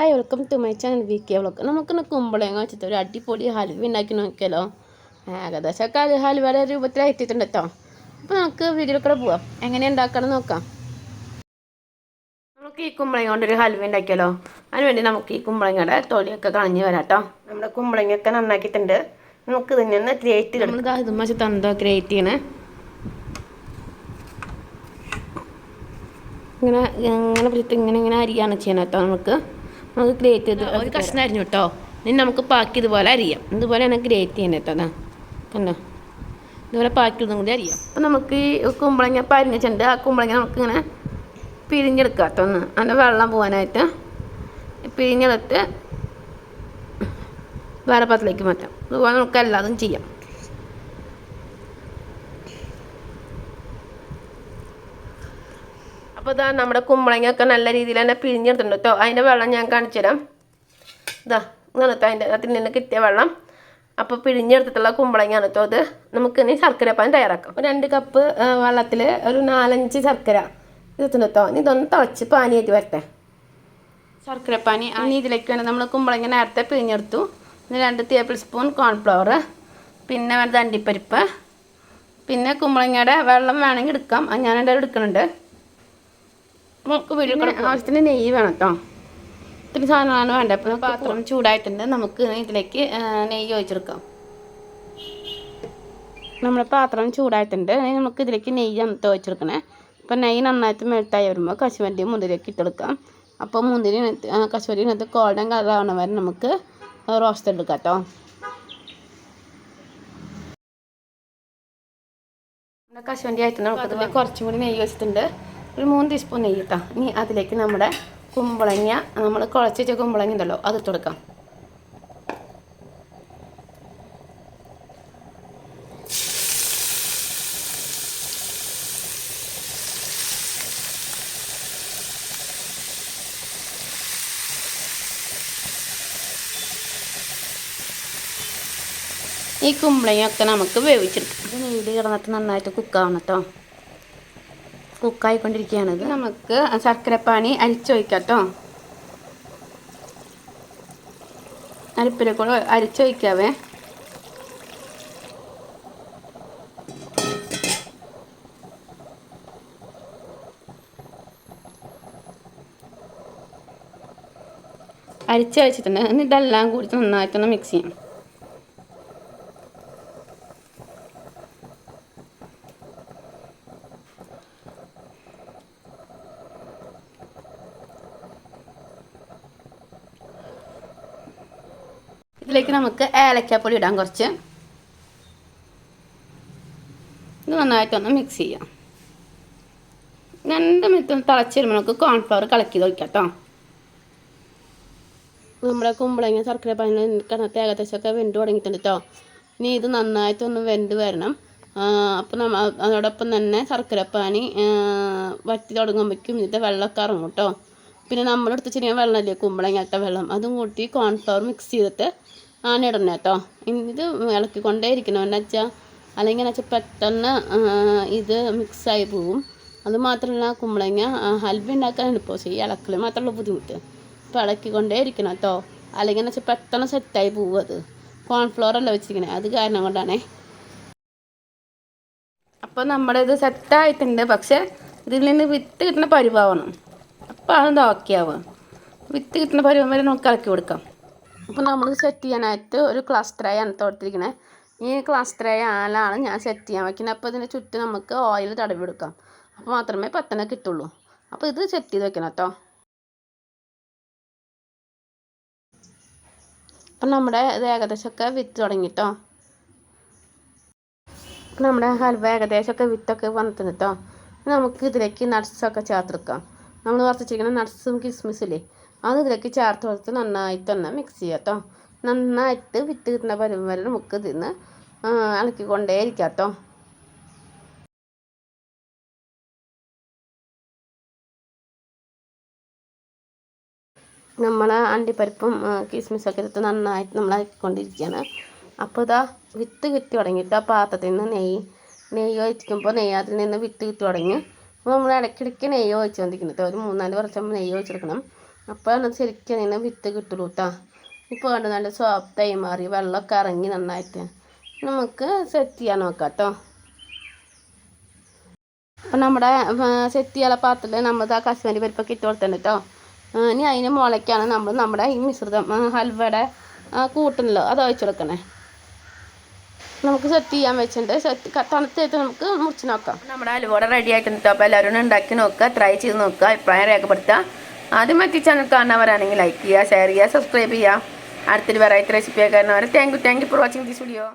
Hi welcome to my channel V K vlog നമുക്കിന്ന് കുമ്പളങ്ങ വെച്ചിട്ട് ഒരു അടിപൊളി ഹൽവ ഉണ്ടാക്കി നോക്കിയാലോ? ഏകദേശം ഒക്കെ അത് ഹൽവയുടെ രൂപത്തിലായിട്ടുണ്ട് കേട്ടോ അപ്പോൾ നമുക്ക് വീഡിയോയിൽ കൂടെ പോവാം. എങ്ങനെ ഉണ്ടാക്കണം നോക്കാം. നമുക്ക് ഈ കുമ്പളങ്ങ കൊണ്ടൊരു ഹൽവ ഉണ്ടാക്കിയാലോ? അതിനുവേണ്ടി നമുക്ക് ഈ കുമ്പളങ്ങയുടെ തൊലിയൊക്കെ കളഞ്ഞ് വരാം കേട്ടോ നമ്മുടെ കുമ്പളങ്ങയൊക്കെ നന്നാക്കിയിട്ടുണ്ട്. നമുക്ക് ഇതിനെ ഒന്ന് ഗ്രേറ്റ് നമ്മൾ ഇതും വെച്ച് തന്തോ ഗ്രേറ്റ് ചെയ്യണേ. ഇങ്ങനെ ഇങ്ങനെ പിടിച്ചിട്ട് ഇങ്ങനെ ഇങ്ങനെ അരിയാണ് ചെയ്യണം കേട്ടോ നമുക്ക്. നമുക്ക് ഗ്രേറ്റ് ചെയ്ത് ഒരു കഷ്ണമായിരുന്നു കേട്ടോ ഇനി നമുക്ക് പാക്ക് ഇതുപോലെ അരിയാം. ഇതുപോലെയാണ് ഗ്രേറ്റ് ചെയ്യുന്നത് കേട്ടോ അതാ കണ്ടോ? ഇതുപോലെ പാക്ക് ഇതും കൂടി അരിയാം. അപ്പം നമുക്ക് കുമ്പളങ്ങ പരിഞ്ഞിട്ടുണ്ട്. ആ കുമ്പളങ്ങ നമുക്കിങ്ങനെ പിരിഞ്ഞെടുക്കാം കേട്ടോ ഒന്ന്. അതിന്റെ വെള്ളം പോകാനായിട്ട് പിരിഞ്ഞെടുത്ത് വേറെ പാത്രത്തിലേക്ക് മാറ്റാം. അതുപോലെ നമുക്ക് എല്ലാതും ചെയ്യാം. അപ്പോൾ ഇതാ നമ്മുടെ കുമ്പളങ്ങയൊക്കെ നല്ല രീതിയിൽ തന്നെ പിഴിഞ്ഞെടുത്തിട്ടുണ്ട് കേട്ടോ. അതിന്റെ വെള്ളം ഞാൻ കാണിച്ചു തരാം. ഇതാ ഇങ്ങനെ അതിന്റെ അതിൽ നിന്ന് കിട്ടിയ വെള്ളം. അപ്പോൾ പിഴിഞ്ഞെടുത്തിട്ടുള്ള കുമ്പളങ്ങയാണ് കേട്ടോ അത് നമുക്ക് ഇനി ശർക്കര പാൻ തയ്യാറാക്കാം. രണ്ട് കപ്പ് വെള്ളത്തിൽ ഒരു നാലഞ്ച് ശർക്കര ഇതെത്തുന്നു കേട്ടോ ഇനി ഇതൊന്ന് തിളച്ച് പാനിയായിട്ട് വരട്ടെ. ശർക്കര പാനി ഇനി ഇതിലേക്ക് വേണം നമ്മൾ കുമ്പളങ്ങ നേരത്തെ പിഴിഞ്ഞെടുത്തു. രണ്ട് ടേബിൾ സ്പൂൺ കോൺഫ്ലവർ പിന്നെ വേണ്ടത് അണ്ടിപ്പരിപ്പ്. പിന്നെ കുമ്പളങ്ങയുടെ വെള്ളം വേണമെങ്കിൽ എടുക്കാം. ഞാൻ എടുക്കുന്നുണ്ട്. നമുക്ക് വീട്ടിൽ ആവശ്യത്തിന് നെയ്യ് വേണം കേട്ടോ ഇത്തിരി സാധനങ്ങളാണ് വേണ്ടത്. അപ്പോൾ പാത്രം ചൂടായിട്ടുണ്ട്. നമുക്ക് ഇതിലേക്ക് നെയ്യ് ഒഴിച്ചെടുക്കാം. നമ്മുടെ പാത്രം ചൂടായിട്ടുണ്ട്. നമുക്ക് ഇതിലേക്ക് നെയ്യ് അന്നത്തെ ഒഴിച്ചെടുക്കണേ. അപ്പോൾ നെയ്യ് നന്നായിട്ട് മെൽട്ടായി വരുമ്പോൾ കശുവണ്ടി മുന്തിരിയൊക്കെ ഇട്ടെടുക്കാം. അപ്പോൾ മുന്തിരി കശുവണ്ടി ഇതിനകത്ത് ഗോൾഡൻ കളർ ആവണ വരെ നമുക്ക് റോസ്റ്റ് എടുക്കാം കേട്ടോ കശുവണ്ടി ആയിട്ടുണ്ട്. നമുക്കതിൽ കുറച്ചും കൂടി നെയ്യ് വെച്ചിട്ടുണ്ട് ഒരു മൂന്ന് ടീസ്പൂൺ നെയ്യ് ഇട്ടാ. ഇനി അതിലേക്ക് നമ്മുടെ കുമ്പളങ്ങ നമ്മൾ കുഴച്ച് വെച്ച കുമ്പളങ്ങ ഉണ്ടല്ലോ അത് ഇട്ടുകൊടുക്കാം ഈ കുമ്പളങ്ങയൊക്കെ നമുക്ക് വേവിച്ചെടുക്കാം. ഇത് നീടി കിടന്നിട്ട് നന്നായിട്ട് കുക്കാവണം കേട്ടോ കുക്കായിക്കൊണ്ടിരിക്കുകയാണ് നമുക്ക് ശർക്കരപ്പാനി അരിച്ചു കേട്ടോ അരിപ്പിലെ കൂടെ വയ്ക്കാവേ അരിച്ച് വെച്ചിട്ടുണ്ട്. ഇതെല്ലാം കൂടി നന്നായിട്ടൊന്ന് മിക്സ് ചെയ്യാം. ഇതിലേക്ക് നമുക്ക് ഏലക്കാപ്പൊടി ഇടാം കുറച്ച്. ഇത് നന്നായിട്ടൊന്ന് മിക്സ് ചെയ്യാം. രണ്ട് മിനിറ്റ് തിളച്ച് വരുമ്പോൾ നമുക്ക് കോൺഫ്ലവർ കലക്കി ഒഴിക്കാം കേട്ടോ നമ്മുടെ കുമ്പളങ്ങ ശർക്കര പാനിൽ കിണത്ത് ഏകദേശമൊക്കെ വെന്ത് തുടങ്ങിയിട്ടുണ്ട് കേട്ടോ ഇനി ഇത് നന്നായിട്ടൊന്ന് വെന്ത് വരണം. അപ്പം നമ്മ അതോടൊപ്പം തന്നെ ശർക്കരപ്പാനി വറ്റി തുടങ്ങുമ്പോഴേക്കും ഇതിന്റെ വെള്ളമൊക്കെ ഇറങ്ങും കേട്ടോ പിന്നെ നമ്മളെടുത്ത് ചെറിയ വെള്ളമല്ലേ കുമ്പളങ്ങത്തെ വെള്ളം അതും കൂട്ടി കോൺഫ്ലവർ മിക്സ് ചെയ്തിട്ട് ആണ് ഇടണം കേട്ടോ ഇത് ഇളക്കിക്കൊണ്ടേ ഇരിക്കണം എന്ന് വെച്ചാൽ അല്ലെങ്കിൽ വെച്ചാൽ പെട്ടെന്ന് ഇത് മിക്സായി പോവും. അത് മാത്രമല്ല കുമ്പളങ്ങ ഹൽവ ഉണ്ടാക്കാൻ എളുപ്പം ഈ ഇളക്കൽ മാത്രമുള്ള ബുദ്ധിമുട്ട്. അപ്പോൾ ഇളക്കിക്കൊണ്ടേ ഇരിക്കണം കേട്ടോ അല്ലെങ്കിൽ വെച്ചാൽ പെട്ടെന്ന് സെറ്റായി പോവും അത്. കോൺഫ്ലോർ അല്ല വെച്ചിരിക്കണേ. അത് കാരണം കൊണ്ടാണേ. അപ്പോൾ നമ്മുടെ ഇത് സെറ്റായിട്ടുണ്ട്. പക്ഷേ ഇതിൽ നിന്ന് വിത്ത് കിട്ടുന്ന പരിവാവണം. അപ്പോൾ അതെന്താ ഓക്കെ ആവുക വിത്ത് കിട്ടുന്ന പരിവം വരെ നമുക്ക് ഇളക്കി കൊടുക്കാം. അപ്പോൾ നമ്മൾ സെറ്റ് ചെയ്യാനായിട്ട് ഒരു ക്ലസ്റ്ററായാണ് തോർത്തിരിക്കണേ. ഈ ക്ലസ്റ്ററായ ആലാണ് ഞാൻ സെറ്റ് ചെയ്യാൻ വയ്ക്കുന്നത് അപ്പോൾ ഇതിന് ചുറ്റും നമുക്ക് ഓയിൽ തടവി കൊടുക്കാം. അപ്പോൾ മാത്രമേ പത്തനെ കിട്ടുള്ളൂ. അപ്പോൾ ഇത് സെറ്റ് ചെയ്ത് വെക്കണം കേട്ടോ. അപ്പം നമ്മുടെ ഇത് ഏകദേശമൊക്കെ വിത്ത് തുടങ്ങി കേട്ടോ. നമ്മുടെ ഹൽവ ഏകദേശമൊക്കെ വിത്തൊക്കെ വന്നിട്ടുണ്ട് കേട്ടോ. നമുക്ക് ഇതിലേക്ക് നട്ട്സൊക്കെ ചേർത്തെടുക്കാം നമ്മൾ വർത്തിച്ചിരിക്കുന്ന നട്ട്സും കിസ്മിസില്ലേ അത് ഇതിലേക്ക് ചേർത്ത് കൊടുത്ത് നന്നായിട്ട് തന്നെ മിക്സ് ചെയ്യുക കേട്ടോ നന്നായിട്ട് വിത്ത് കിട്ടുന്ന പരുവം വരെ നമുക്ക് ഇതിന്ന് ഇളക്കിക്കൊണ്ടേ ഇരിക്കാം കേട്ടോ നമ്മൾ അണ്ടിപ്പരിപ്പും കിസ്മിസൊക്കെ എടുത്ത് നന്നായിട്ട് നമ്മൾ ഇളക്കിക്കൊണ്ടിരിക്കുകയാണ്. അപ്പോൾ ഇതാ വിത്ത് കിട്ടി തുടങ്ങിയിട്ട് ആ പാത്രത്തിൽ നിന്ന് നെയ്യ് നെയ്യ് ഒഴിക്കുമ്പോൾ നെയ്യ് അതിൽ നിന്ന് വിത്ത് കിട്ടി തുടങ്ങി. അപ്പോൾ നമ്മൾ ഇടയ്ക്കിടയ്ക്ക് നെയ്യ് ഒഴിച്ചുകൊണ്ടിരിക്കുന്നത് ഒരു മൂന്നാൽ വർഷം നെയ്യ് ഒഴിച്ചെടുക്കണം. അപ്പോൾ ശരിക്കും അതിന് വിത്ത് കിട്ടുള്ളൂ കേട്ടോ ഇപ്പോൾ കണ്ട് നല്ല സോഫ്റ്റായി മാറി. വെള്ളമൊക്കെ ഇറങ്ങി നന്നായിട്ട്. നമുക്ക് സെറ്റ് ചെയ്യാൻ നോക്കാം കേട്ടോ അപ്പം നമ്മുടെ സെറ്റ് ചെയ്യാനുള്ള പാത്രത്തിൽ നമ്മൾ ആ കശ്മീരി പരിപ്പൊക്കെ ഇട്ട് കൊടുത്തിട്ടുണ്ട് കേട്ടോ ഇനി അതിന് മുളയ്ക്കാണ് നമ്മൾ നമ്മുടെ ഈ മിശ്രിതം ഹൽവയുടെ കൂട്ടുന്നല്ലോ അത് ഒഴിച്ചു കൊടുക്കണേ. നമുക്ക് സെറ്റ് ചെയ്യാൻ വെച്ചിട്ടുണ്ട്. സെറ്റ് തണുത്തേത്ത് നമുക്ക് മുറിച്ച് നോക്കാം. നമ്മുടെ അലുവോടെ റെഡി ആയിട്ടുണ്ട് അപ്പോൾ എല്ലാവരും ഉണ്ടാക്കി നോക്കുക ട്രൈ ചെയ്ത് നോക്കുക അഭിപ്രായം രേഖപ്പെടുത്തുക. ആദ്യം മറ്റു ചാനൽ കാണുന്നവരാണെങ്കിൽ ലൈക്ക് ചെയ്യുക ഷെയർ ചെയ്യുക സബ്സ്ക്രൈബ് ചെയ്യുക. അടുത്തൊരു വെറൈറ്റി റെസിപ്പിയൊക്കെ കാണുന്നവർ thank you thank you for watching this video